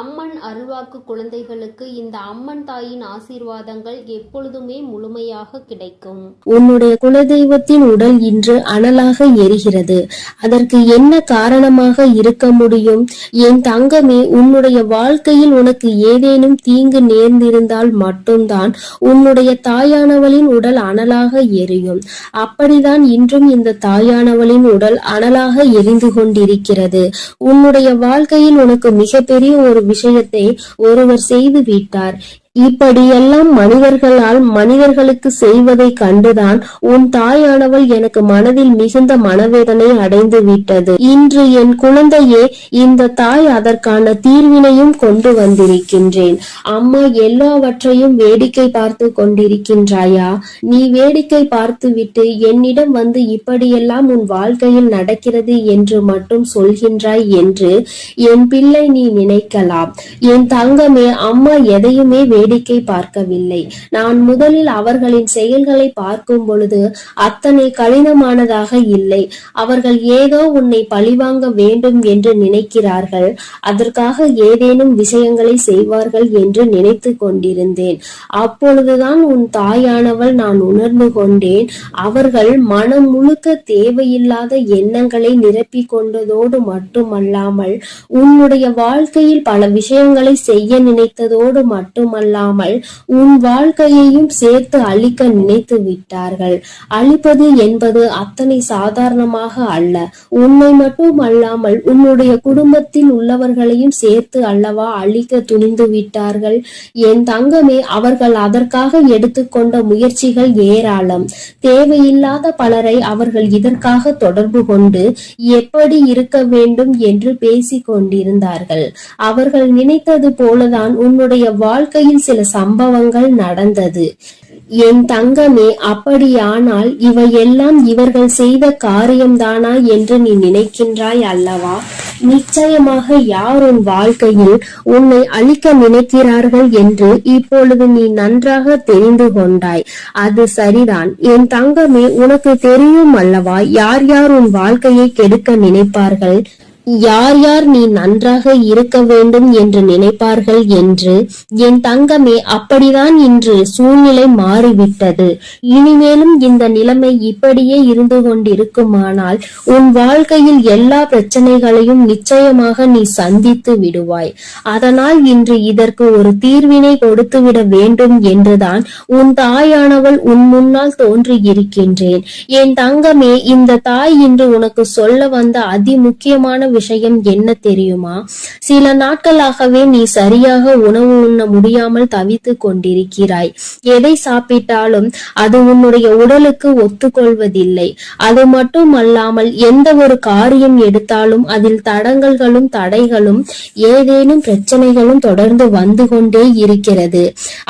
அம்மன் அருள்வாக்கு குழந்தைகளுக்கு இந்த அம்மன் தாயின் ஆசீர்வாதங்கள் எப்பொழுதுமே முழுமையாக கிடைக்கும். உன்னுடைய குலதெய்வத்தின் உடல் இன்று அனலாக எரிகிறது. அதற்கு என்ன காரணமாக இருக்க முடியும்? என் தங்கமே உன்னுடைய வாழ்க்கையில் உனக்கு ஏதேனும் தீங்கு நேர்ந்திருந்தால் மட்டும்தான் உன்னுடைய தாயானவளின் உடல் அனலாக எரியும். அப்படிதான் இன்றும் இந்த தாயானவளின் உடல் அனலாக எரிந்து கொண்டிருக்கிறது. உன்னுடைய வாழ்க்கையில் உனக்கு மிகப்பெரிய ஒரு விஷயத்தை ஒருவர் செய்து விட்டார். இப்படியெல்லாம் மனிதர்களால் மனிதர்களுக்கு செய்வதை கண்டுதான் உன் தாயானவள் எனக்கு மனதில் மிகுந்த மனவேதனை அடைந்து விட்டது இன்று என் குழந்தையே இந்த தாய் அதற்கான தீர்வினையும் கொண்டு வந்திருக்கின்றேன். அம்மா எல்லாவற்றையும் வேடிக்கை பார்த்து கொண்டிருக்கின்றாயா? நீ வேடிக்கை பார்த்துவிட்டு என்னிடம் வந்து இப்படியெல்லாம் உன் வாழ்க்கையில் நடக்கிறது என்று மட்டும் சொல்கின்றாய் என்று என் பிள்ளை நீ நினைக்கலாம். என் தங்கமே அம்மா எதையுமே வேடிக்கை பார்க்கவில்லை. நான் முதலில் அவர்களின் செயல்களை பார்க்கும் பொழுது அத்தனை கடினமானதாக இல்லை. அவர்கள் ஏதோ உன்னை பழிவாங்க வேண்டும் என்று நினைக்கிறார்கள். அதற்காக ஏதேனும் விஷயங்களை செய்வார்கள் என்று நினைத்து கொண்டிருந்தேன். அப்பொழுதுதான் உன் தாயானவள் நான் உணர்ந்து கொண்டேன். அவர்கள் மனம் முழுக்க தேவையில்லாத எண்ணங்களை நிரப்பி கொண்டதோடு மட்டுமல்லாமல் உன்னுடைய வாழ்க்கையில் பல விஷயங்களை செய்ய நினைத்ததோடு மட்டுமல்ல கொள்ளாமல் உன் வாழ்க்கையையும் சேர்த்து அழிக்க நினைத்து விட்டார்கள். அழிப்பது என்பது அத்தனை சாதாரணமாக அல்ல. உன்னை மட்டும் அல்லாமல் உன்னுடைய குடும்பத்தில் உள்ளவர்களையும் சேர்த்து அல்லவா அழிக்க துணிந்து விட்டார்கள்? என் தங்கமே அவர்கள் அதற்காக எடுத்துக்கொண்ட முயற்சிகள் ஏராளம். தேவையில்லாத பலரை அவர்கள் இதற்காக தொடர்பு கொண்டு எப்படி இருக்க வேண்டும் என்று பேசிக் கொண்டிருந்தார்கள் அவர்கள் நினைத்தது போலதான் உன்னுடைய வாழ்க்கையில் சில சம்பவங்கள் நடந்தது. என் தங்கமே அப்படியானால் இவையெல்லாம் இவர்கள் செய்த காரியம்தானா என்று நீ நினைக்கின்றாய் அல்லவா? நிச்சயமாக யார் உன் வாழ்க்கையில் உன்னை அழிக்க நினைக்கிறார்கள் என்று இப்பொழுது நீ நன்றாக தெரிந்து கொண்டாய். அது சரிதான். என் தங்கமே உனக்கு தெரியும் அல்லவா? யார் யார் உன் வாழ்க்கையை கெடுக்க நினைப்பார்கள்? யார் யார் நீ நன்றாக இருக்க வேண்டும் என்று நினைப்பார்கள் என்று என் தங்கமே அப்படிதான் இன்று சூழ்நிலை மாறிவிட்டது. இனிமேலும் இந்த நிலைமை இப்படியே இருந்து கொண்டிருக்குமானால் உன் வாழ்க்கையில் எல்லா பிரச்சனைகளையும் நிச்சயமாக நீ சந்தித்து விடுவாய். அதனால் இன்று இதற்கு ஒரு தீர்வினை கொடுத்துவிட வேண்டும் என்றுதான் உன் தாயானவள் உன் முன்னால் தோன்றி இருக்கின்றேன் என் தங்கமே இந்த தாய் இன்று உனக்கு சொல்ல வந்த அதி முக்கியமான விஷயம் என்ன தெரியுமா? சில நாட்களாகவே நீ சரியாக உணவு உண்ண முடியாமல் தவித்துக் கொண்டிருக்கிறாய். எதை சாப்பிட்டாலும் அது உன்னுடைய உடலுக்கு ஒத்துக்கொள்வதில்லை. அது மட்டுமல்லாமல் எந்த ஒரு காரியம் எடுத்தாலும் அதில் தடங்கல்களும் தடைகளும் ஏதேனும் பிரச்சனைகளும் தொடர்ந்து வந்து கொண்டே இருக்கிறது.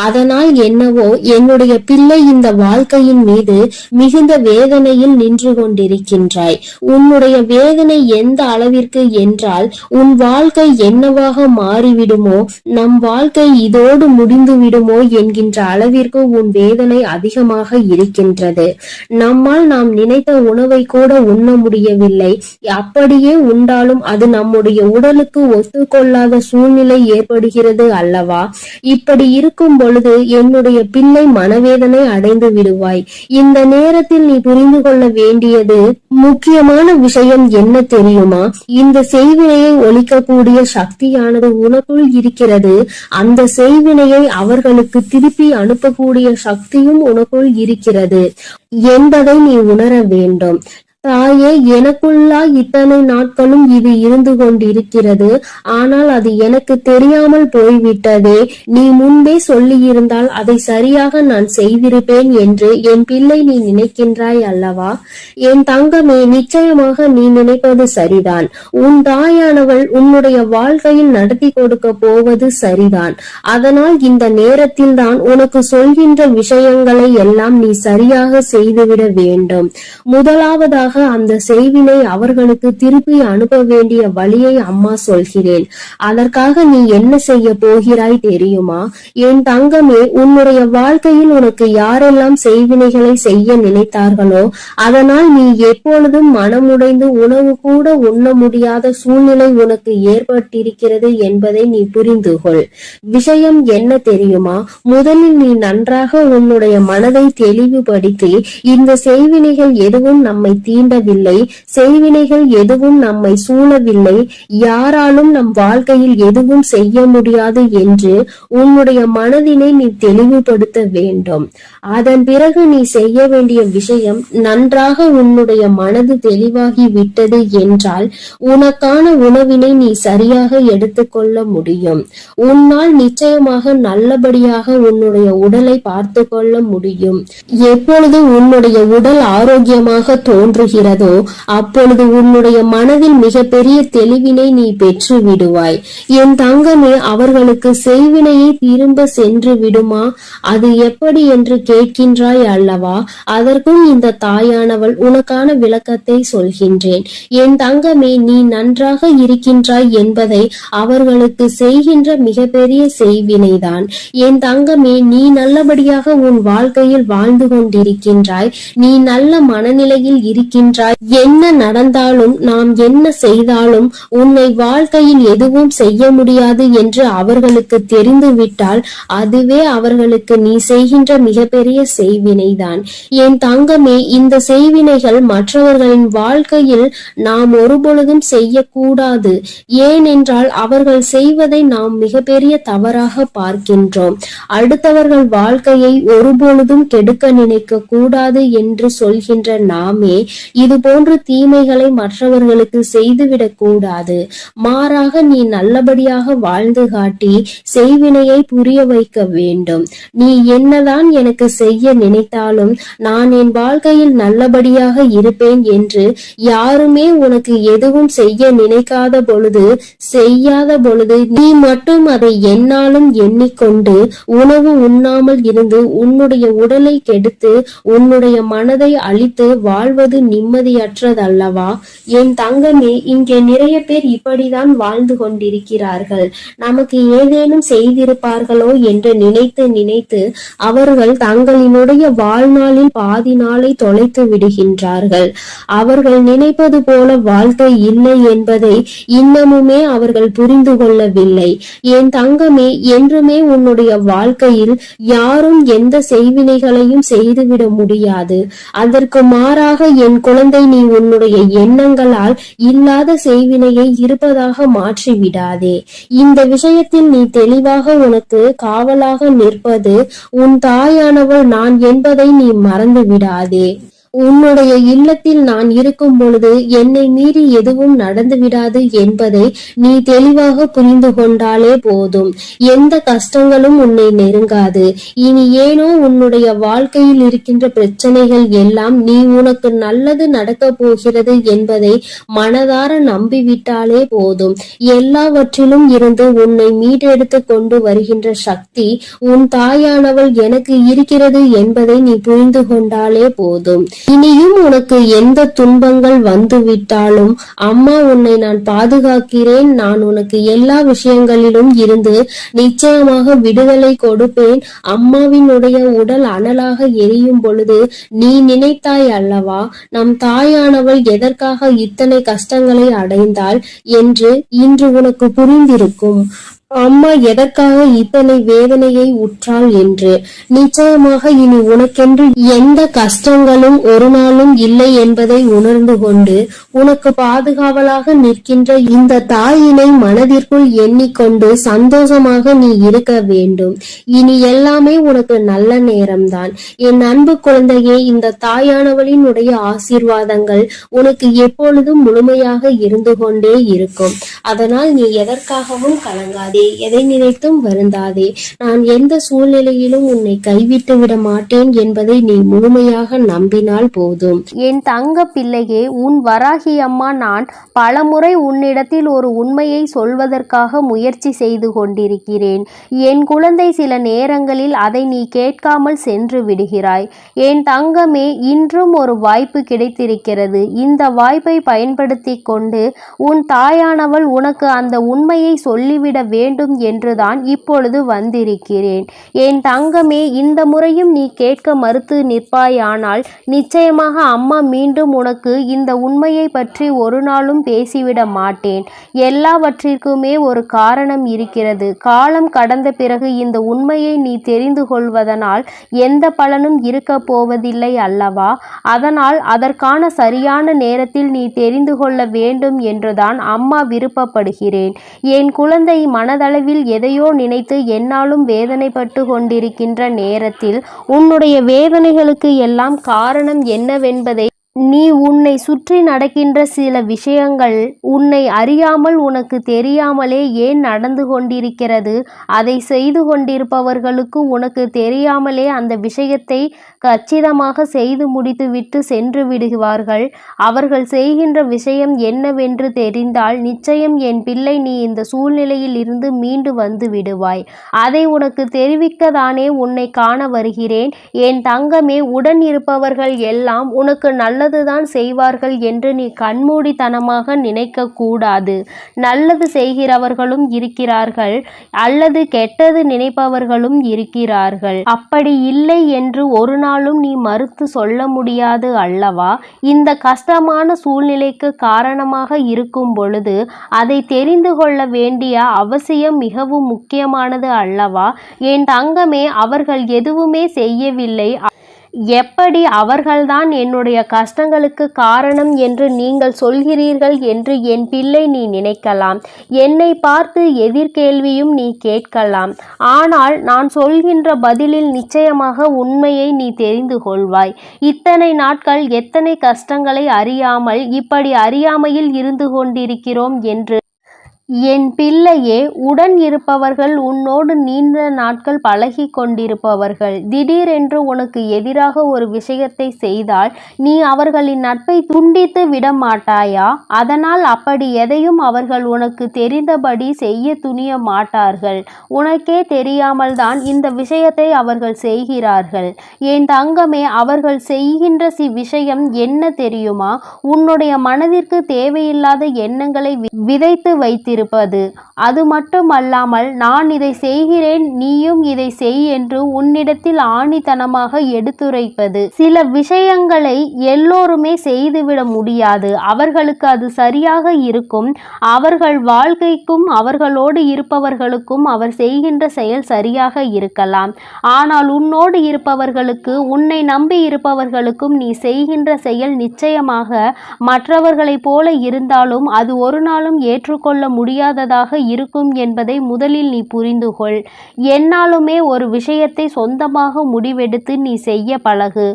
அதனால் என்னவோ என்னுடைய பிள்ளை இந்த வாழ்க்கையின் மீது மிகுந்த வேதனையில் நின்று கொண்டிருக்கின்றாய். உன்னுடைய வேதனை எந்த அளவிற்கு என்றால் உன் வாழ்க்கை என்னவாக மாறிவிடுமோ நம் வாழ்க்கை இதோடு முடிந்து விடுமோ என்கின்ற அளவிற்கு உன் வேதனை அதிகமாக இருக்கின்றது. நம்மால் நாம் நினைத்த உணவை கூட உண்ண முடியவில்லை. அப்படியே உண்டாலும் அது நம்முடைய உடலுக்கு ஒத்துக்கொள்ளாத சூழ்நிலை ஏற்படுகிறது அல்லவா? இப்படி இருக்கும் பொழுது என்னுடைய பிள்ளை மனவேதனை அடைந்து விடுவாய். இந்த நேரத்தில் நீ புரிந்து கொள்ள வேண்டியது முக்கியமான விஷயம் என்ன தெரியுமா? இந்த செய்வினையை ஒழிக்கக்கூடிய சக்தியானது உனக்குள் இருக்கிறது. அந்த செய்வினையை அவர்களுக்கு திருப்பி அனுப்பக்கூடிய சக்தியும் உனக்குள் இருக்கிறது. என்பதை நீ உணர வேண்டும். தாயே எனக்குள்ளா இத்தனை நாட்களும் இது இருந்து கொண்டிருக்கிறது. ஆனால் அது எனக்கு தெரியாமல் போய்விட்டதே. நீ முன்பே சொல்லியிருந்தால் அதை சரியாக நான் செய்திருப்பேன் என்று என் பிள்ளை நீ நினைக்கின்றாய் அல்லவா? என் தங்கமே நிச்சயமாக நீ நினைப்பது சரிதான். உன் தாயானவள் உன்னுடைய வாழ்க்கையில் நடத்தி கொடுக்க போவது சரிதான். அதனால் இந்த நேரத்தில் தான் உனக்கு சொல்கின்ற விஷயங்களை எல்லாம் நீ சரியாக செய்துவிட வேண்டும். முதலாவதாக அதற்காக அந்த செய்வினை அவர்களுக்கு திருப்பி அனுப்ப வேண்டிய வழியை அம்மா சொல்கிறேன். அதற்காக நீ என்ன செய்ய போகிறாய் தெரியுமா? என் தங்கமே உன்னுடைய வாழ்க்கையில் உனக்கு யாரெல்லாம் செய்வினைகளை செய்ய நினைத்தார்களோ அதனால் நீ எப்பொழுதும் மனமுடைந்து உணவு கூட உண்ண முடியாத சூழ்நிலை உனக்கு ஏற்பட்டிருக்கிறது என்பதை நீ புரிந்து கொள். விஷயம் என்ன தெரியுமா? முதலில் நீ நன்றாக உன்னுடைய மனதை தெளிவுபடுத்தி இந்த செய்வினைகள் எதுவும் நம்மை தீ தீண்டவில்லை. செய்வினைகள் எதுவும் நம்மை சூழவில்லை. யாராலும் நம் வாழ்க்கையில் எதுவும் செய்ய முடியாது என்று உன்னுடைய மனதினை நீ தெளிவுபடுத்த வேண்டும். அதன் பிறகு நீ செய்ய வேண்டிய விஷயம் நன்றாக உன்னுடைய மனது தெளிவாகி விட்டது என்றால் உனக்கான உணவினை நீ சரியாக எடுத்துக்கொள்ள முடியும். உன்னால் நிச்சயமாக நல்லபடியாக உன்னுடைய உடலை பார்த்து கொள்ள முடியும். எப்பொழுது உன்னுடைய உடல் ஆரோக்கியமாக தோன்றுகிறதோ அப்பொழுது உன்னுடைய மனதில் மிகப்பெரிய தெளிவினை நீ பெற்று விடுவாய் என் தங்கமே அவர்களுக்கு செய்வினையை திரும்ப சென்று விடுமா? அது எப்படி என்று கேட்கின்றாய் அல்லவா? அதற்கும் இந்த தாயானவள் உனக்கான விளக்கத்தை சொல்கின்றேன். என் தங்கமே நீ நன்றாக இருக்கின்றாய் என்பதை அவர்களுக்கு செய்கின்ற மிகப்பெரிய செய்வினைதான். என் தங்கமே நீ நல்லபடியாக உன் வாழ்க்கையில் வாழ்ந்து கொண்டிருக்கின்றாய். நீ நல்ல மனநிலையில் இருக்கின்றாய் என்ன நடந்தாலும் நாம் என்ன செய்தாலும் உன்னை வாழ்க்கையில் எதுவும் செய்ய முடியாது என்று அவர்களுக்கு தெரிந்துவிட்டால் அதுவே அவர்களுக்கு நீ செய்கின்ற மிகப்பெரிய செய்வினைதான். என் தங்கமே இந்த செய்வினைகள் மற்றவர்களின் வாழ்க்கையில் நாம் ஒருபொழுதும் செய்யக்கூடாது. ஏனென்றால் அவர்கள் செய்வதை நாம் மிகப்பெரிய தவறாக பார்க்கின்றோம். அடுத்தவர்கள் வாழ்க்கையை ஒருபொழுதும் கெடுக்க நினைக்க கூடாது என்று சொல்கின்ற நாமே இது போன்ற தீமைகளை மற்றவர்களுக்கு செய்துவிடக் கூடாது. மாறாக நீ நல்லபடியாக வாழ்ந்து காட்டி செய்வினையை புரிய வைக்க வேண்டும். நீ என்னதான் எனக்கு செய்ய நினைத்தாலும் நான் என் வாழ்க்கையில் நல்லபடியாக இருப்பேன் என்று யாருமே உனக்கு எதுவும் செய்ய நினைக்காத பொழுது செய்யாத பொழுது நீ மட்டும் அதை என்னாலும் எண்ணிக்கொண்டு உணவு உண்ணாமல் இருந்து உன்னுடைய உடலை கெடுத்து உன்னுடைய மனதை அழித்து வாழ்வது நிம்மதியற்றதல்லவா? என் தங்கமே இங்கே நிறைய பேர் இப்படிதான் வாழ்ந்து கொண்டிருக்கிறார்கள். நமக்கு ஏதேனும் செய்திருப்பார்களோ என்று நினைத்து நினைத்து அவர்கள் தங்களினுடைய வாழ்நாளில் பாதி நாளை தொலைத்து விடுகின்றார்கள். அவர்கள் நினைப்பது போல வாழ்க்கை இல்லை என்பதை இன்னமுமே அவர்கள் புரிந்து கொள்ளவில்லை. என் தங்கமே என்றுமே உன்னுடைய வாழ்க்கையில் யாரும் எந்த செய்வினைகளையும் செய்துவிட முடியாது. அதற்கு மாறாக என் குழந்தை நீ உன்னுடைய எண்ணங்களால் இல்லாத செய்வினையை இருப்பதாக மாற்றி விடாதே இந்த விஷயத்தில் நீ தெளிவாக உனக்கு காவலாக நிற்பது உன் தாயானவள் நான் என்பதை நீ மறந்து விடாதே உன்னுடைய இல்லத்தில் நான் இருக்கும் பொழுது என்னை மீறி எதுவும் நடந்து விடாது என்பதை நீ தெளிவாக புரிந்து கொண்டாலே போதும். எந்த கஷ்டங்களும் உன்னை நெருங்காது. இனி ஏனோ உன்னுடைய வாழ்க்கையில் இருக்கின்ற பிரச்சனைகள் எல்லாம் நீ உனக்கு நல்லது நடக்க போகிறது என்பதை மனதார நம்பிவிட்டாலே போதும். எல்லாவற்றிலும் இருந்து உன்னை மீட்டெடுத்து கொண்டு வருகின்ற சக்தி உன் தாயானவள் எனக்கு இருக்கிறது என்பதை நீ புரிந்து கொண்டாலே போதும். இனியும் உனக்கு எந்த துன்பங்கள் வந்துவிட்டாலும் அம்மா உன்னை நான் பாதுகாக்கிறேன். நான் உனக்கு எல்லா விஷயங்களிலும் இருந்து நிச்சயமாக விடுதலை கொடுப்பேன். அம்மாவினுடைய உடல் அனலாக எரியும் பொழுது நீ நினைத்தாய் அல்லவா? நம் தாயானவள் எதற்காக இத்தனை கஷ்டங்களை அடைந்தாள் என்று இன்று உனக்கு புரிந்திருக்கும். அம்மா எதற்காக இத்தனை வேதனையை உற்றாள் என்று? நிச்சயமாக இனி உனக்கென்று எந்த கஷ்டங்களும் ஒரு நாளும் இல்லை என்பதை உணர்ந்து கொண்டு உனக்கு பாதுகாவலாக நிற்கின்ற இந்த தாயினை மனதிற்குள் எண்ணிக்கொண்டு சந்தோஷமாக நீ இருக்க வேண்டும். இனி எல்லாமே உனக்கு நல்ல நேரம்தான். என் அன்பு குழந்தையே இந்த தாயானவளினுடைய ஆசீர்வாதங்கள் உனக்கு எப்பொழுதும் முழுமையாக இருந்து கொண்டே இருக்கும். அதனால் நீ எதற்காகவும் கலங்காதே. அழாதே எதை நினைத்தும் வருந்தாதே. நான் எந்த சூழ்நிலையிலும் உன்னை கைவிட்டு விட மாட்டேன் என்பதை நீ முழுமையாக நம்பினால் போதும். என் தங்க பிள்ளையே உன் வராகி அம்மா நான் பலமுறை உன்னிடத்தில் ஒரு உண்மையை சொல்வதற்காக முயற்சி செய்து கொண்டிருக்கிறேன். என் குழந்தை சில நேரங்களில் அதை நீ கேட்காமல் சென்று விடுகிறாய். என் தங்கமே இன்றும் ஒரு வாய்ப்பு கிடைத்திருக்கிறது. இந்த வாய்ப்பை பயன்படுத்தி கொண்டு உன் தாயானவள் உனக்கு அந்த உண்மையை சொல்லிவிட வேண்டும் என்றுதான் இப்பொழுது வந்திருக்கிறேன். என் தங்கமே இந்த முறையும் நீ கேட்க மறுத்து நிற்பாயானால் நிச்சயமாக அம்மா மீண்டும் உனக்கு இந்த உண்மையை பற்றி ஒரு நாளும் பேசிவிட மாட்டேன். எல்லாவற்றிற்குமே ஒரு காரணம் இருக்கிறது. காலம் கடந்த பிறகு இந்த உண்மையை நீ தெரிந்து கொள்வதனால் எந்த பலனும் இருக்க போவதில்லை அல்லவா? அதனால் அதற்கான சரியான நேரத்தில் நீ தெரிந்து கொள்ள வேண்டும் என்றுதான் அம்மா விருப்பப்படுகிறேன். என் குழந்தை மனதளவில் எதையோ நினைத்து என்னாலும் வேதனைப்பட்டு கொண்டிருக்கின்ற நேரத்தில் உன்னுடைய வேதனைகளுக்கு எல்லாம் காரணம் என்னவென்பதை நீ உன்னை சுற்றி நடக்கின்ற சில விஷயங்கள் உன்னை அறியாமல் உனக்கு தெரியாமலே ஏன் நடந்து கொண்டிருக்கிறது? அதை செய்து கொண்டிருப்பவர்களுக்கு உனக்கு தெரியாமலே அந்த விஷயத்தை கச்சிதமாக செய்து முடித்துவிட்டு சென்று விடுவார்கள். அவர்கள் செய்கின்ற விஷயம் என்னவென்று தெரிந்தால் நிச்சயம் என் பிள்ளை நீ இந்த சூழ்நிலையில் இருந்து மீண்டு வந்து விடுவாய். அதை உனக்கு தெரிவிக்கதானே உன்னை காண வருகிறேன். என் தங்கமே உடன் இருப்பவர்கள் எல்லாம் உனக்கு நல்லதுதான் செய்வார்கள் என்று நீ கண்மூடித்தனமாக நினைக்க கூடாது நல்லது செய்கிறவர்களும் இருக்கிறார்கள் அல்லது கெட்டது நினைப்பவர்களும் இருக்கிறார்கள். அப்படி இல்லை என்று ஒரு நாளும் நீ மறுத்து சொல்ல முடியாது அல்லவா? இந்த கஷ்டமான சூழ்நிலைக்கு காரணமாக இருக்கும் பொழுது அதை தெரிந்து கொள்ள வேண்டிய அவசியம் மிகவும் முக்கியமானது அல்லவா? என் தங்கமே அவர்கள் எதுவுமே செய்யவில்லை. எப்படி அவர்கள்தான் என்னுடைய கஷ்டங்களுக்கு காரணம் என்று நீங்கள் சொல்கிறீர்கள் என்று என் பிள்ளை நீ நினைக்கலாம். என்னை பார்த்து எதிர்கேள்வியும் நீ கேட்கலாம். ஆனால் நான் சொல்கின்ற பதிலில் நிச்சயமாக உண்மையை நீ தெரிந்து கொள்வாய். இத்தனை நாட்கள் எத்தனை கஷ்டங்களை அறியாமல் இப்படி அறியாமையில் இருந்து கொண்டிருக்கிறோம் என்று என் பிள்ளையே உடன் இருப்பவர்கள் உன்னோடு நீண்ட நாட்கள் பழகி கொண்டிருப்பவர்கள். திடீரென்று உனக்கு எதிராக ஒரு விஷயத்தை செய்தால் நீ அவர்களின் நட்பை துண்டித்து விட மாட்டாயா அதனால் அப்படி எதையும் அவர்கள் உனக்கு தெரிந்தபடி செய்ய துணிய மாட்டார்கள். உனக்கே தெரியாமல் தான் இந்த விஷயத்தை அவர்கள் செய்கிறார்கள். என் தங்கமே அவர்கள் செய்கின்ற சி விஷயம் என்ன தெரியுமா? உன்னுடைய மனதிற்கு தேவையில்லாத எண்ணங்களை வி- விதைத்து இருப்பது. அது மட்டுமல்லாமல் நான் இதை செய்கிறேன் நீயும் இதை செய் என்று உன்னிடத்தில் ஆணித்தனமாக எடுத்துரைப்பது. சில விஷயங்களை எல்லோருமே செய்துவிட முடியாது. அவர்களுக்கு அது சரியாக இருக்கும். அவர்கள் வாழ்க்கைக்கும் அவர்களோடு இருப்பவர்களுக்கும் அவர் செய்கின்ற செயல் சரியாக இருக்கலாம். ஆனால் உன்னோடு இருப்பவர்களுக்கு உன்னை நம்பி இருப்பவர்களுக்கும் நீ செய்கின்ற செயல் நிச்சயமாக மற்றவர்களைப் போல இருந்தாலும் அது ஒரு நாளும் ஏற்றுக்கொள்ள முடியும் முடியாததாக இருக்கும் என்பதை முதலில் நீ புரிந்து கொள் என்னாலுமே ஒரு விஷயத்தை சொந்தமாக முடிவெடுத்து நீ செய்ய பழகு.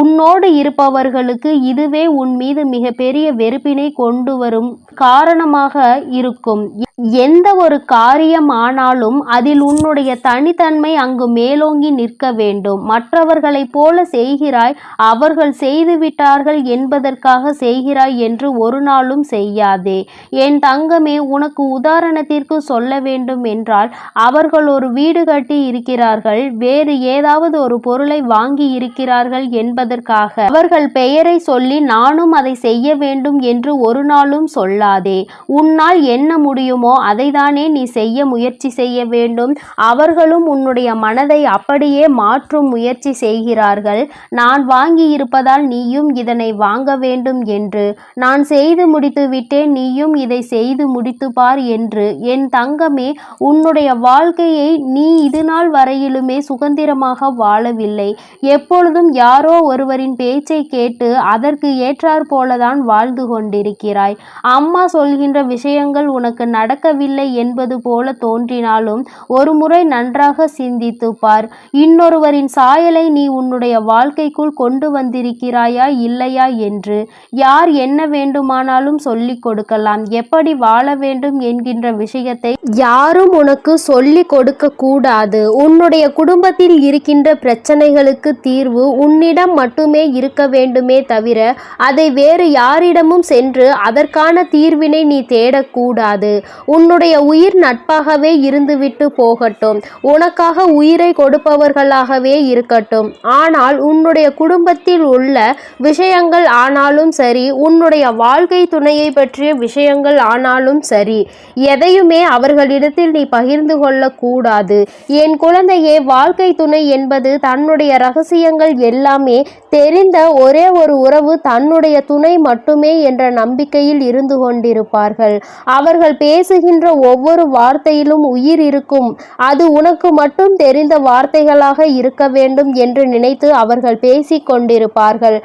உன்னோடு இருப்பவர்களுக்கு இதுவே உன் மீது மிகப்பெரிய வெறுப்பினை கொண்டு வரும் காரணமாக இருக்கும். எந்த ஒரு காரியம் ஆனாலும் அதில் உன்னுடைய தனித்தன்மை அங்கு மேலோங்கி நிற்க வேண்டும். மற்றவர்களைப் போல செய்கிறாய் அவர்கள் செய்துவிட்டார்கள் என்பதற்காக செய்கிறாய் என்று ஒரு நாளும் செய்யாதே. என் தங்கமே உனக்கு உதாரணத்திற்கு சொல்ல வேண்டும் என்றால் அவர்கள் ஒரு வீடு கட்டி இருக்கிறார்கள் வேறு ஏதாவது ஒரு பொருளை வாங்கி இருக்கிறார்கள் என்பதற்காக. அவர்கள் பெயரை சொல்லி நானும் அதை செய்ய வேண்டும் என்று ஒரு நாளும் சொல்லாதே. உன்னால் என்ன முடியும்? அதைதானே நீ செய்ய முயற்சி செய்ய வேண்டும். அவர்களும் உன்னுடைய மனதை அப்படியே மாற்றும் முயற்சி செய்கிறார்கள். நான் வாங்கி இருப்பதால் நீயும் இதனை வாங்க வேண்டும் என்று. நான் செய்து முடித்து விட்டேன் நீயும் இதை செய்து முடித்து பார் என்று. என் தங்கமே உன்னுடைய வாழ்க்கையை நீ இது நாள் வரையிலுமே சுதந்திரமாக வாழவில்லை. எப்பொழுதும் யாரோ ஒருவரின் பேச்சை கேட்டு அதற்கு ஏற்றாற் போலதான் வாழ்ந்து கொண்டிருக்கிறாய். அம்மா சொல்கின்ற விஷயங்கள் உனக்கு நட நடக்கவில்லை என்பது போல தோன்றினாலும் ஒருமுறை நன்றாக சிந்தித்து பார். இன்னொருவரின் சாயலை நீ உன்னுடைய வாழ்க்கைக்குள் கொண்டு வந்திருக்கிறாயா இல்லையா என்று யார் என்ன வேண்டுமானாலும் சொல்லிக் கொடுக்கலாம். எப்படி வாழ வேண்டும் என்கின்ற விஷயத்தை யாரும் உனக்கு சொல்லிக் கொடுக்க கூடாது. உன்னுடைய குடும்பத்தில் இருக்கின்ற பிரச்சனைகளுக்கு தீர்வு உன்னிடம் மட்டுமே இருக்க வேண்டுமே தவிர அதை வேறு யாரிடமும் சென்று அதற்கான தீர்வினை நீ தேடக்கூடாது. உன்னுடைய உயிர் நட்பாகவே இருந்துவிட்டு போகட்டும். உனக்காக உயிரை கொடுப்பவர்களாகவே இருக்கட்டும். ஆனால் உன்னுடைய குடும்பத்தில் உள்ள விஷயங்கள் ஆனாலும் சரி உன்னுடைய வாழ்க்கை துணையை பற்றிய விஷயங்கள் ஆனாலும் சரி எதையுமே அவர்களிடத்தில் நீ பகிர்ந்து கொள்ளக்கூடாது. என் குழந்தையே வாழ்க்கை துணை என்பது தன்னுடைய ரகசியங்கள் எல்லாமே தெரிந்த ஒரே ஒரு உறவு தன்னுடைய துணை மட்டுமே என்ற நம்பிக்கையில் இருந்து கொண்டிருப்பார்கள். அவர்கள் பேச பேசுகின்ற ஒவ்வொரு வார்த்தையிலும் உயிர் இருக்கும். அது உனக்கு மட்டும் தெரிந்த வார்த்தைகளாக இருக்க வேண்டும் என்று நினைத்து அவர்கள் பேசிக் கொண்டிருப்பார்கள்.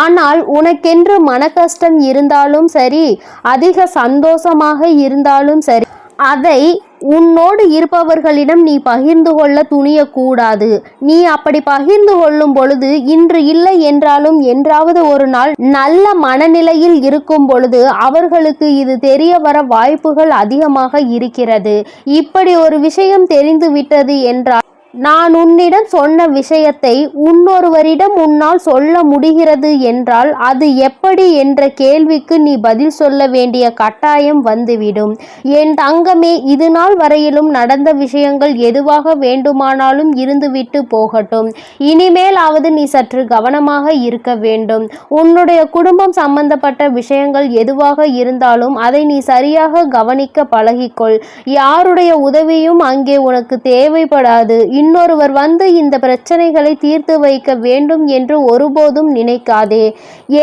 ஆனால் உனக்கென்று மனக்கஷ்டம் இருந்தாலும் சரி அதிக சந்தோஷமாக இருந்தாலும் சரி அதை உன்னோடு இருப்பவர்களிடம் நீ பகிர்ந்து கொள்ள துணியக்கூடாது. நீ அப்படி பகிர்ந்து கொள்ளும் பொழுது இன்று இல்லை என்றாலும் என்றாவது ஒரு நாள் நல்ல மனநிலையில் இருக்கும் பொழுது அவர்களுக்கு இது தெரிய வர வாய்ப்புகள் அதிகமாக இருக்கிறது. இப்படி ஒரு விஷயம் தெரிந்து விட்டது என்றால் நான் உன்னிடம் சொன்ன விஷயத்தை உன்னொருவரிடம் உன்னால் சொல்ல முடிகிறது என்றால் அது எப்படி என்ற கேள்விக்கு நீ பதில் சொல்ல வேண்டிய கட்டாயம் வந்துவிடும். என் தங்கமே இது நாள் வரையிலும் நடந்த விஷயங்கள் எதுவாக வேண்டுமானாலும் இருந்துவிட்டு போகட்டும். இனிமேலாவது நீ சற்று கவனமாக இருக்க வேண்டும். உன்னுடைய குடும்பம் சம்பந்தப்பட்ட விஷயங்கள் எதுவாக இருந்தாலும் அதை நீ சரியாக கவனிக்க பழகிக்கொள். யாருடைய உதவியும் அங்கே உனக்கு தேவைப்படாது. இன்னொருவர் வந்து இந்த பிரச்சனைகளை தீர்த்து வைக்க வேண்டும் என்று ஒருபோதும் நினைக்காதே.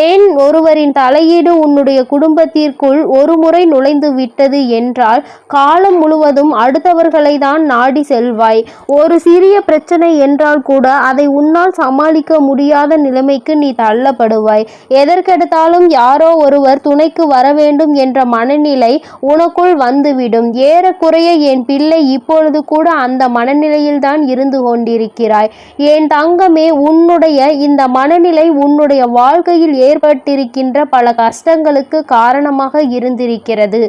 ஏன் ஒருவரின் தலையீடு உன்னுடைய குடும்பத்திற்குள் ஒரு முறை நுழைந்து விட்டது என்றால் காலம் முழுவதும் அடுத்தவர்களை தான் நாடி செல்வாய். ஒரு சிறிய பிரச்சனை என்றால் கூட அதை உன்னால் சமாளிக்க முடியாத நிலைமைக்கு நீ தள்ளப்படுவாய். எதற்கெடுத்தாலும் யாரோ ஒருவர் துணைக்கு வர வேண்டும் என்ற மனநிலை உனக்குள் வந்துவிடும். ஏறக்குறைய என் பிள்ளை இப்பொழுது கூட அந்த மனநிலையில்தான் இருந்து கொண்டிருக்கிறாய். என் தங்கமே உன்னுடைய இந்த மனநிலை உன்னுடைய வாழ்க்கையில் ஏற்பட்டிருக்கின்ற பல கஷ்டங்களுக்கு காரணமாக இருந்திருக்கிறது.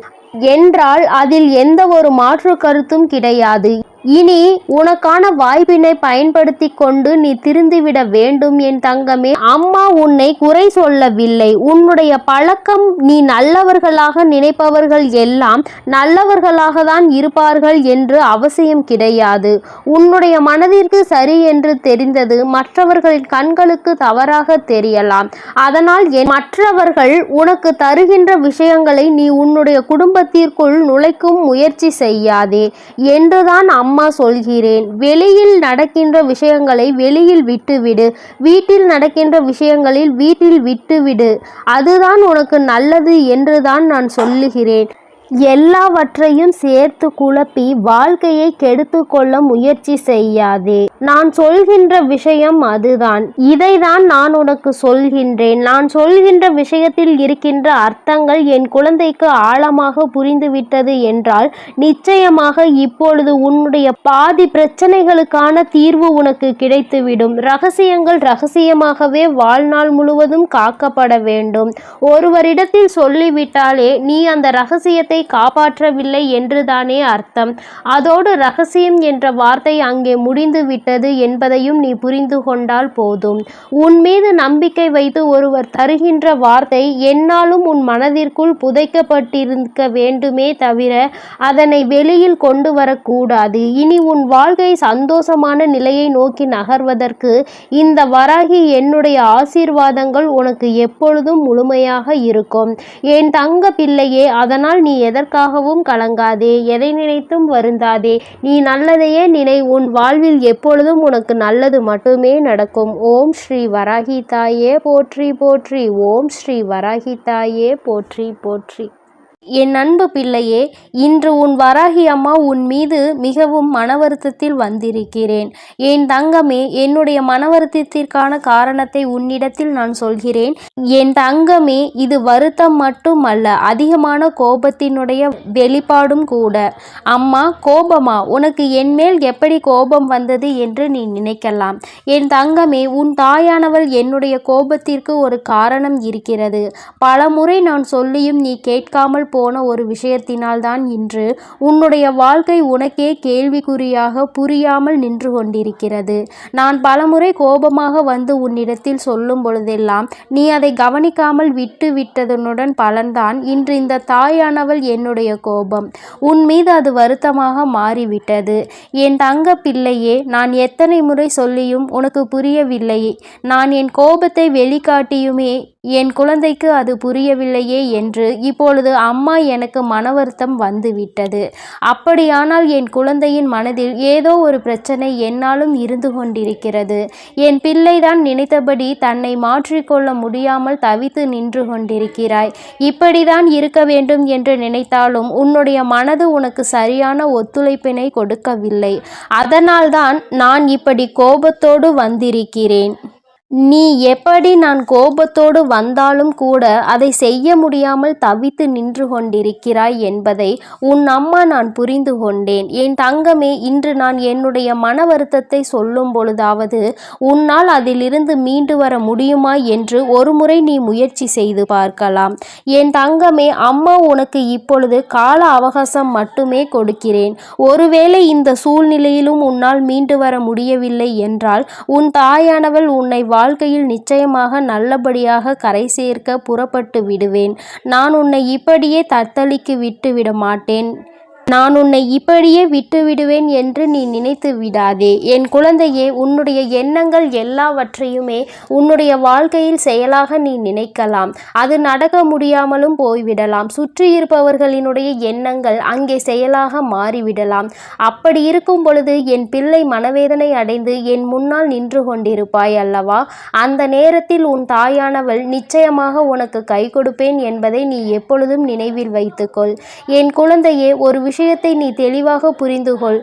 என்றால் அதில் எந்த ஒரு மாற்று கருத்தும் கிடையாது. இனி உனக்கான வாய்ப்பினை பயன்படுத்தி கொண்டு நீ திருந்திவிட வேண்டும் என் தங்கமே. அம்மா உன்னை குறை சொல்லவில்லை. உன்னுடைய பழக்கம் நீ நல்லவர்களாக நினைப்பவர்கள் எல்லாம் நல்லவர்களாக தான் இருப்பார்கள் என்று அவசியம் கிடையாது. உன்னுடைய மனதிற்கு சரி என்று தெரிந்தது மற்றவர்களின் கண்களுக்கு தவறாக தெரியலாம். அதனால் என் மற்றவர்கள் உனக்கு தருகின்ற விஷயங்களை நீ உன்னுடைய குடும்பத்திற்குள் நுழைக்கும் முயற்சி செய்யாதே. என்றுதான் அம்மா அம்மா சொல்கிறேன் வெளியில் நடக்கின்ற விஷயங்களை வெளியில் விட்டுவிடு. வீட்டில் நடக்கின்ற விஷயங்களில் வீட்டில் விட்டுவிடு. அதுதான் உனக்கு நல்லது என்றுதான் நான் சொல்லுகிறேன். எல்லாவற்றையும் சேர்த்து குழப்பி வாழ்க்கையை கெடுத்து கொள்ள முயற்சி செய்யாதே. நான் சொல்கின்ற விஷயம் அதுதான். இதைதான் நான் உனக்கு சொல்கின்றேன். நான் சொல்கின்ற விஷயத்தில் இருக்கின்ற அர்த்தங்கள் என் குழந்தைக்கு ஆழமாக புரிந்துவிட்டது என்றால் நிச்சயமாக இப்பொழுது உன்னுடைய பாதி பிரச்சனைகளுக்கான தீர்வு உனக்கு கிடைத்துவிடும். ரகசியங்கள் ரகசியமாகவே வாழ்நாள் முழுவதும் காக்கப்பட வேண்டும். ஒருவரிடத்தில் சொல்லிவிட்டாலே நீ அந்த ரகசியத்தை காப்பாற்றவில்லை என்றுதானே அர்த்தம். அதோடு ரகசியம் என்ற வார்த்தை அங்கே முடிந்து விட்டது என்பதையும் நீ புரிந்து கொண்டால் போதும். உன் மீது நம்பிக்கை வைத்து ஒருவர் தருகின்ற வார்த்தை என்னாலும் உன் மனதிற்குள் புதைக்கப்பட்டிருக்க வேண்டுமே தவிர அதனை வெளியில் கொண்டு வரக்கூடாது. இனி உன் வாழ்க்கை சந்தோஷமான நிலையை நோக்கி நகர்வதற்கு இந்த வராகி என்னுடைய ஆசீர்வாதங்கள் உனக்கு எப்பொழுதும் முழுமையாக இருக்கும். என் தங்க பிள்ளையே அதனால் நீ எதற்காகவும் கலங்காதே எதை நினைத்தும் வருந்தாதே. நீ நல்லதையே நினை உன் வாழ்வில் எப்பொழுதும் உனக்கு நல்லது மட்டுமே நடக்கும். ஓம் ஸ்ரீ வராகி தாயே போற்றி போற்றி. ஓம் ஸ்ரீ வராகி தாயே போற்றி போற்றி. என் அன்பு பிள்ளையே இன்று உன் வராகி அம்மா உன் மீது மிகவும் மனவருத்தத்தில் வந்திருக்கிறேன். என் தங்கமே என்னுடைய மனவருத்தத்திற்கான காரணத்தை உன்னிடத்தில் நான் சொல்கிறேன். என் தங்கமே இது வருத்தம் மட்டும் அல்ல அதிகமான கோபத்தினுடைய வெளிப்பாடும் கூட. அம்மா கோபமா? உனக்கு என் மேல் எப்படி கோபம் வந்தது என்று நீ நினைக்கலாம். என் தங்கமே உன் தாயானவள் என்னுடைய கோபத்திற்கு ஒரு காரணம் இருக்கிறது. பலமுறை நான் சொல்லியும் நீ கேட்காமல் போன ஒரு விஷயத்தினால்தான் இன்று உன்னுடைய வாழ்க்கை உனக்கே கேள்விக்குறியாக புரியாமல் நின்று கொண்டிருக்கிறது. நான் பலமுறை கோபமாக வந்து உன்னிடத்தில் சொல்லும் பொழுதெல்லாம் நீ அதை கவனிக்காமல் விட்டு விட்டதனுடன் பலன்தான் இன்று இந்த தாயானவள் என்னுடைய கோபம். உன் மீது அது வருத்தமாக மாறிவிட்டது. என் தங்க பிள்ளையே நான் எத்தனை முறை சொல்லியும் உனக்கு புரியவில்லை. நான் என் கோபத்தை வெளிக்காட்டியுமே என் குழந்தைக்கு அது புரியவில்லையே என்று இப்பொழுது அம்மா எனக்கு மன வருத்தம் வந்துவிட்டது. அப்படியானால் என் குழந்தையின் மனதில் ஏதோ ஒரு பிரச்சனை என்னாலும் இருந்து கொண்டிருக்கிறது. என் பிள்ளைதான் நினைத்தபடி தன்னை மாற்றிக்கொள்ள முடியாமல் தவித்து நின்று கொண்டிருக்கிறாய். இப்படிதான் இருக்க வேண்டும் என்று நினைத்தாலும் உன்னுடைய மனது உனக்கு சரியான ஒத்துழைப்பினை கொடுக்கவில்லை. அதனால்தான் நான் இப்படி கோபத்தோடு வந்திருக்கிறேன். நீ எப்படி நான் கோபத்தோடு வந்தாலும் கூட அதை செய்ய முடியாமல் தவித்து நின்று கொண்டிருக்கிறாய் என்பதை உன் அம்மா நான் புரிந்து கொண்டேன். என் தங்கமே இன்று நான் என்னுடைய மன வருத்தத்தை சொல்லும் பொழுதாவது உன்னால் அதிலிருந்து மீண்டு வர முடியுமா என்று ஒருமுறை நீ முயற்சி செய்து பார்க்கலாம். என் தங்கமே அம்மா உனக்கு இப்பொழுது கால அவகாசம் மட்டுமே கொடுக்கிறேன். ஒருவேளை இந்த சூழ்நிலையிலும் உன்னால் மீண்டு வர முடியவில்லை என்றால் உன் தாயானவள் உன்னை வாழ்க்கையில் நிச்சயமாக நல்லபடியாக கரை சேர்க்க புறப்பட்டு விடுவேன். நான் உன்னை இப்படியே தத்தளிக்கு விட்டு விட மாட்டேன். நான் உன்னை இப்படியே விட்டு விடுவேன் என்று நீ நினைத்து விடாதே. என் குழந்தையே உன்னுடைய எண்ணங்கள் எல்லாவற்றையுமே உன்னுடைய வாழ்க்கையில் செயலாக நீ நினைக்கலாம். அது நடக்க முடியாமலும் போய்விடலாம். சுற்றி இருப்பவர்களினுடைய எண்ணங்கள் அங்கே செயலாக மாறிவிடலாம். அப்படி இருக்கும் பொழுது என் பிள்ளை மனவேதனை அடைந்து என் முன்னால் நின்று கொண்டிருப்பாய் அல்லவா? அந்த நேரத்தில் உன் தாயானவள் நிச்சயமாக உனக்கு கை கொடுப்பேன் என்பதை நீ எப்பொழுதும் நினைவில் வைத்துக்கொள். என் குழந்தையே ஒரு விஷயத்தை நீ தெளிவாக புரிந்துகொள்.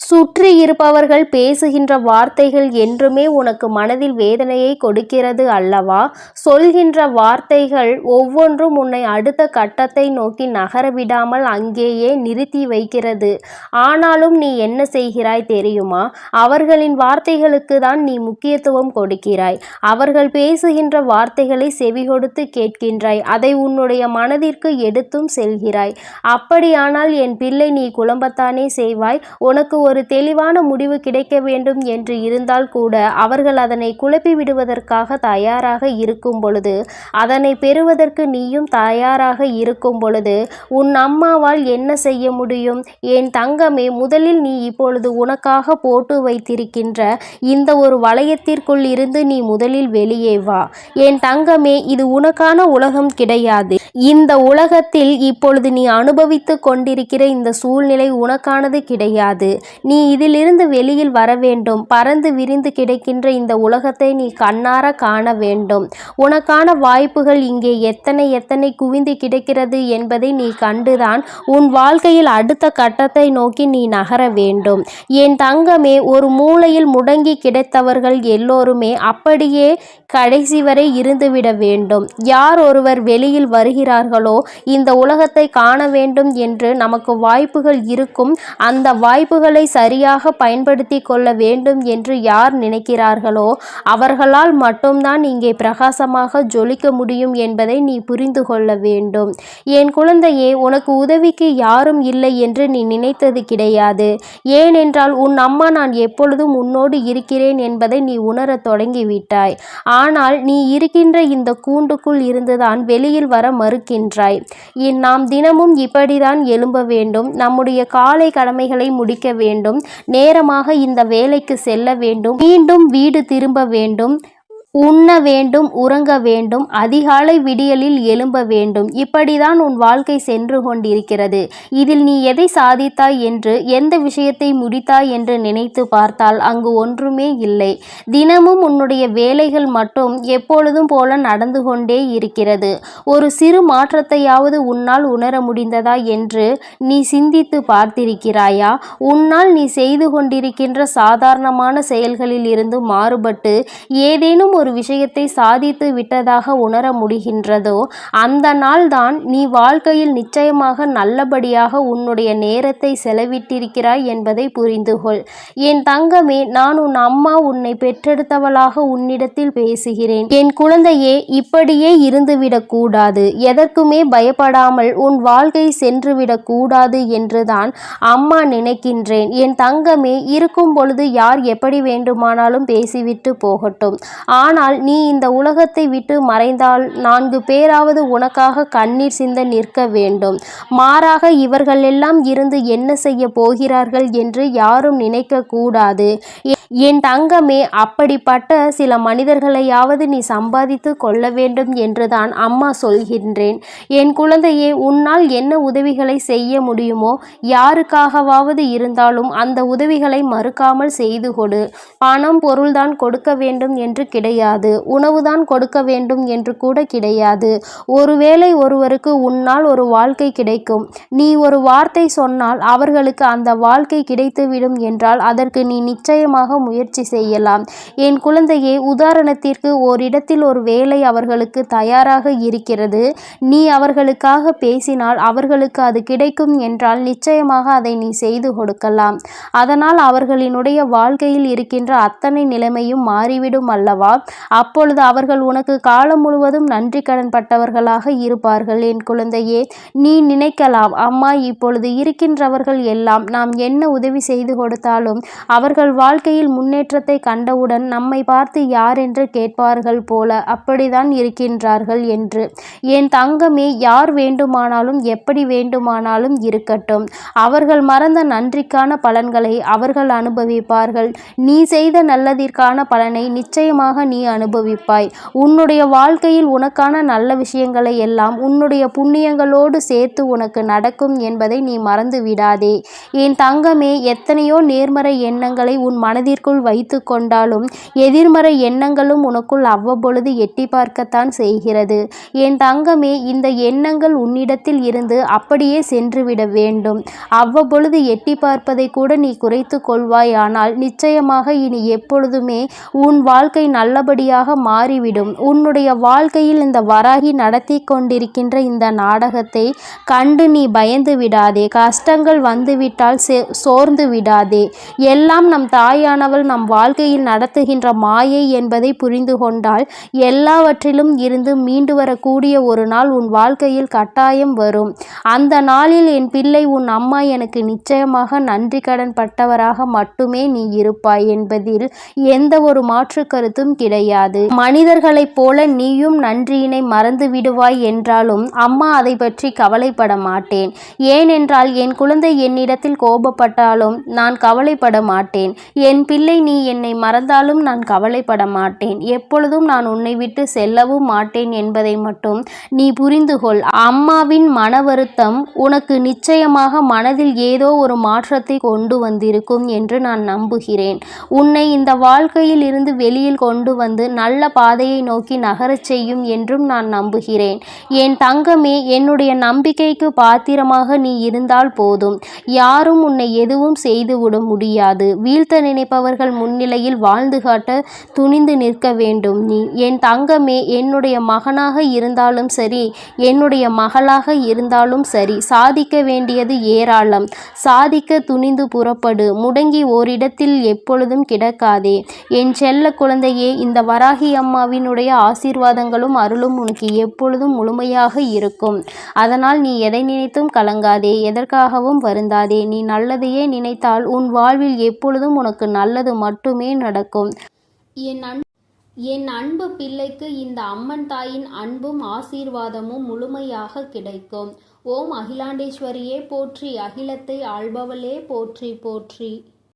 சுற்றி இருப்பவர்கள் பேசுகின்ற வார்த்தைகள் என்றுமே உனக்கு மனதில் வேதனையை கொடுக்கிறது அல்லவா? சொல்கின்ற வார்த்தைகள் ஒவ்வொன்றும் உன்னை அடுத்த கட்டத்தை நோக்கி நகர விடாமல் அங்கேயே நிறுத்தி வைக்கிறது. ஆனாலும் நீ என்ன செய்கிறாய் தெரியுமா? அவர்களின் வார்த்தைகளுக்கு தான் நீ முக்கியத்துவம் கொடுக்கிறாய். அவர்கள் பேசுகின்ற வார்த்தைகளை செவி கொடுத்து கேட்கின்றாய். அதை உன்னுடைய மனதிற்கு எடுத்தும் செல்கிறாய். அப்படியானால் என் பிள்ளை நீ குழம்பத்தானே செய்வாய்? உனக்கு ஒரு தெளிவான முடிவு கிடைக்க வேண்டும் என்று இருந்தால் கூட அவர்கள் அதனை குழப்பி விடுவதற்காக தயாராக இருக்கும் பொழுது அதனை பெறுவதற்கு நீயும் தயாராக இருக்கும் பொழுது உன் அம்மாவால் என்ன செய்ய முடியும்? என் தங்கமே முதலில் நீ இப்பொழுது உனக்காக போட்டு வைத்திருக்கின்ற இந்த ஒரு வளையத்திற்குள் இருந்து நீ முதலில் வெளியே வா. என் தங்கமே இது உனக்கான உலகம் கிடையாது. இந்த உலகத்தில் இப்பொழுது நீ அனுபவித்து கொண்டிருக்கிற இந்த சூழ்நிலை உனக்கானது கிடையாது. நீ இதிலிருந்து வெளியில் வர வேண்டும் பறந்து விரிந்து கிடக்கின்ற இந்த உலகத்தை நீ கண்ணார காண வேண்டும். உனக்கான வாய்ப்புகள் இங்கே எத்தனை எத்தனை குவிந்து கிடக்கிறது என்பதை நீ கண்டுதான் உன் வாழ்க்கையில் அடுத்த கட்டத்தை நோக்கி நீ நகர வேண்டும். என் தங்கமே ஒரு மூலையில் முடங்கி கிடைத்தவர்கள் எல்லோருமே அப்படியே கடைசி வரை இருந்துவிட வேண்டும். யார் ஒருவர் வெளியில் வருகிறார்களோ இந்த உலகத்தை காண வேண்டும் என்று நமக்கு வாய்ப்புகள் இருக்கும். அந்த வாய்ப்புகளை சரியாக பயன்படுத்தி கொள்ள வேண்டும் என்று யார் நினைக்கிறார்களோ அவர்களால் மட்டும்தான் இங்கே பிரகாசமாக ஜொலிக்க முடியும் என்பதை நீ புரிந்து கொள்ள வேண்டும். என் குழந்தையே உனக்கு உதவிக்கு யாரும் இல்லை என்று நீ நினைத்தது கிடையாது. ஏனென்றால் உன் அம்மா நான் எப்பொழுதும் உன்னோடு இருக்கிறேன் என்பதை நீ உணரத் தொடங்கிவிட்டாய். ஆனால் நீ இருக்கின்ற இந்த கூண்டுக்குள் இருந்துதான் வெளியில் வர மறுக்கின்றாய். நாம் தினமும் இப்படிதான் எழும்ப வேண்டும். நம்முடைய காலை கடமைகளை முடிக்க வேண்டும். நேரமாக இந்த வேலைக்கு செல்ல வேண்டும். மீண்டும் வீடு திரும்ப வேண்டும். உண்ண வேண்டும் உறங்க வேண்டும் அதிகாலை விடியலில் எழும்ப வேண்டும். இப்படிதான் உன் வாழ்க்கை சென்று கொண்டிருக்கிறது. இதில் நீ எதை சாதித்தாய் என்று எந்த விஷயத்தை முடித்தாய் என்று நினைத்து பார்த்தால் அங்கு ஒன்றுமே இல்லை. தினமும் உன்னுடைய வேலைகள் மட்டும் எப்பொழுதும் போல நடந்து கொண்டே இருக்கிறது. ஒரு சிறு மாற்றத்தையாவது உன்னால் உணர முடிந்ததா என்று நீ சிந்தித்து பார்த்திருக்கிறாயா? உன்னால் நீ செய்து கொண்டிருக்கின்ற சாதாரணமான செயல்களில் இருந்து மாறுபட்டு ஏதேனும் ஒரு விஷயத்தை சாதித்து விட்டதாக உணர முடிகின்றதோ அந்த நாள்தான் நீ வாழ்க்கையில் நிச்சயமாக நல்லபடியாக உன்னுடைய நேரத்தை செலவிட்டிருக்கிறாய் என்பதை புரிந்துகொள். என் தங்கமே நான் உன் அம்மா உன்னை பெற்றெடுத்தவளாக உன்னிடத்தில் பேசுகிறேன். என் குழந்தையே இப்படியே இருந்துவிடக் கூடாது. எதற்குமே பயப்படாமல் உன் வாழ்க்கை சென்றுவிடக் கூடாது என்றுதான் அம்மா நினைக்கின்றேன். என் தங்கமே இருக்கும் பொழுது யார் எப்படி வேண்டுமானாலும் பேசிவிட்டு போகட்டும். ஆனால் நீ இந்த உலகத்தை விட்டு மறைந்தால் நான்கு பேராவது உனக்காக கண்ணீர் சிந்த நிற்க வேண்டும். மாறாக இவர்களெல்லாம் இருந்து என்ன செய்ய போகிறார்கள் என்று யாரும் நினைக்க கூடாது. என் தங்கமே அப்படிப்பட்ட சில மனிதர்களையாவது நீ சம்பாதித்து கொள்ள வேண்டும் என்றுதான் அம்மா சொல்கின்றேன். என் குழந்தையே உன்னால் என்ன உதவிகளை செய்ய முடியுமோ யாருக்காகவாவது இருந்தாலும் அந்த உதவிகளை மறுக்காமல் செய்து கொடு. பணம் பொருள்தான் கொடுக்க வேண்டும் என்று கிடையாது. உணவுதான் கொடுக்க வேண்டும் என்று கூட கிடையாது. ஒருவேளை ஒருவருக்கு உன்னால் ஒரு வாழ்க்கை கிடைக்கும். நீ ஒரு வார்த்தை சொன்னால் அவர்களுக்கு அந்த வாழ்க்கை கிடைத்துவிடும் என்றால் அதற்கு நீ நிச்சயமாக முயற்சி செய்யலாம். என் குழந்தையே உதாரணத்திற்கு ஓரிடத்தில் ஒரு வேலை அவர்களுக்கு தயாராக இருக்கிறது. நீ அவர்களுக்காக பேசினால் அவர்களுக்கு அது கிடைக்கும் என்றால் நிச்சயமாக அதை நீ செய்து கொடுக்கலாம். அதனால் அவர்களினுடைய வாழ்க்கையில் இருக்கின்ற அத்தனை நிலைமையும் மாறிவிடும் அல்லவா? அப்பொழுது அவர்கள் உனக்கு காலம் முழுவதும் நன்றி கடன் பட்டவர்களாக இருப்பார்கள் என் குழந்தையே நீ நினைக்கலாம் அம்மா இப்பொழுது இருக்கின்றவர்கள் எல்லாம் நாம் என்ன உதவி செய்து கொடுத்தாலும் அவர்கள் வாழ்க்கையில் முன்னேற்றத்தை கண்டவுடன் நம்மை பார்த்து யார் என்று கேட்பார்கள் போல அப்படிதான் இருக்கின்றார்கள் என்று. என் தங்கமே யார் வேண்டுமானாலும் எப்படி வேண்டுமானாலும் இருக்கட்டும். அவர்கள் மறந்த நன்றிக்கான பலன்களை அவர்கள் அனுபவிப்பார்கள். நீ செய்த நல்லதிற்கான பலனை நிச்சயமாக நீ அனுபவிப்பாய். உன்னுடைய வாழ்க்கையில் உனக்கான நல்ல விஷயங்களை எல்லாம் உன்னுடைய புண்ணியங்களோடு சேர்த்து உனக்கு நடக்கும் என்பதை நீ மறந்து விடாதே. என் தங்கமே எத்தனையோ நேர்மறை எண்ணங்களை உன் மனதிற்குள் வைத்து கொண்டாலும் எதிர்மறை எண்ணங்களும் உனக்குள் அவ்வப்பொழுது எட்டி பார்க்கத்தான் செய்கிறது. என் தங்கமே இந்த எண்ணங்கள் உன்னிடத்தில் இருந்து அப்படியே சென்றுவிட வேண்டும். அவ்வப்பொழுது எட்டி பார்ப்பதை கூட நீ குறைத்து கொள்வாய். ஆனால் நிச்சயமாக இனி எப்பொழுதுமே உன் வாழ்க்கை நல்லபடியாக மாறிவிடும். உன்னுடைய வாழ்க்கையில் இந்த வராகி நடத்தி கொண்டிருக்கின்ற இந்த நாடகத்தை கண்டு நீ பயந்து விடாதே. கஷ்டங்கள் வந்துவிட்டால் சோர்ந்து விடாதே. எல்லாம் நம் தாயானவள் நம் வாழ்க்கையில் நடத்துகின்ற மாயை என்பதை புரிந்து கொண்டால் எல்லாவற்றிலும் இருந்து மீண்டு வரக்கூடிய ஒரு நாள் உன் வாழ்க்கையில் கட்டாயம் வரும். அந்த நாளில் என் பிள்ளை உன் அம்மா எனக்கு நிச்சயமாக நன்றி கடன் பட்டவராக மட்டுமே நீ இருப்பாய் என்பதில் எந்த ஒரு மாற்று கருத்தும் கிடையாது மனிதர்களைப் போல நீயும் நன்றியினை மறந்து விடுவாய் என்றாலும் அம்மா அதை பற்றி கவலைப்பட மாட்டேன். ஏனென்றால் என் குழந்தை என்னிடத்தில் கோபப்பட்டாலும் நான் கவலைப்பட மாட்டேன். என் பிள்ளை நீ என்னை மறந்தாலும் நான் கவலைப்பட மாட்டேன். எப்பொழுதும் நான் உன்னை விட்டு செல்லவும் மாட்டேன் என்பதை மட்டும் நீ புரிந்து கொள் அம்மாவின் மன வருத்தம் உனக்கு நிச்சயமாக மனதில் ஏதோ ஒரு மாற்றத்தை கொண்டு வந்திருக்கும் என்று நான் நம்புகிறேன். உன்னை இந்த வாழ்க்கையில் இருந்து வெளியில் கொண்டு வந்து நல்ல பாதையை நோக்கி நகரச் செய்யும் என்றும் நான் நம்புகிறேன். என் தங்கமே என்னுடைய நம்பிக்கைக்கு பாத்திரமாக நீ இருந்தால் போதும். யாரும் உன்னை எதுவும் செய்துவிட முடியாது. வீழ்த்த நினைப்பவர்கள் முன்னிலையில் வாழ்ந்து காட்ட துணிந்து நிற்க வேண்டும். நீ என் தங்கமே என்னுடைய மகனாக இருந்தாலும் சரி என்னுடைய மகளாக இருந்தாலும் சரி சாதிக்க வேண்டியது ஏராளம். சாதிக்க துணிந்து புறப்படு. முடங்கி ஓரிடத்தில் எப்பொழுதும் கிடக்காதே. என் செல்ல குழந்தையே இந்த வராகி அம்மாவினுடைய ஆசீர்வாதங்களும் அருளும் உனக்கு எப்பொழுதும் முழுமையாக இருக்கும். அதனால் நீ எதை நினைத்தும் கலங்காதே எதற்காகவும் வருந்தாதே. நீ நல்லதையே நினைத்தால் உன் வாழ்வில் எப்பொழுதும் உனக்கு நல்லது மட்டுமே நடக்கும். என் அன் என் அன்பு பிள்ளைக்கு இந்த அம்மன் தாயின் அன்பும் ஆசீர்வாதமும் முழுமையாக கிடைக்கும். ஓம் அகிலாண்டேஸ்வரியே போற்றி. அகிலத்தை ஆள்பவளே போற்றி போற்றி.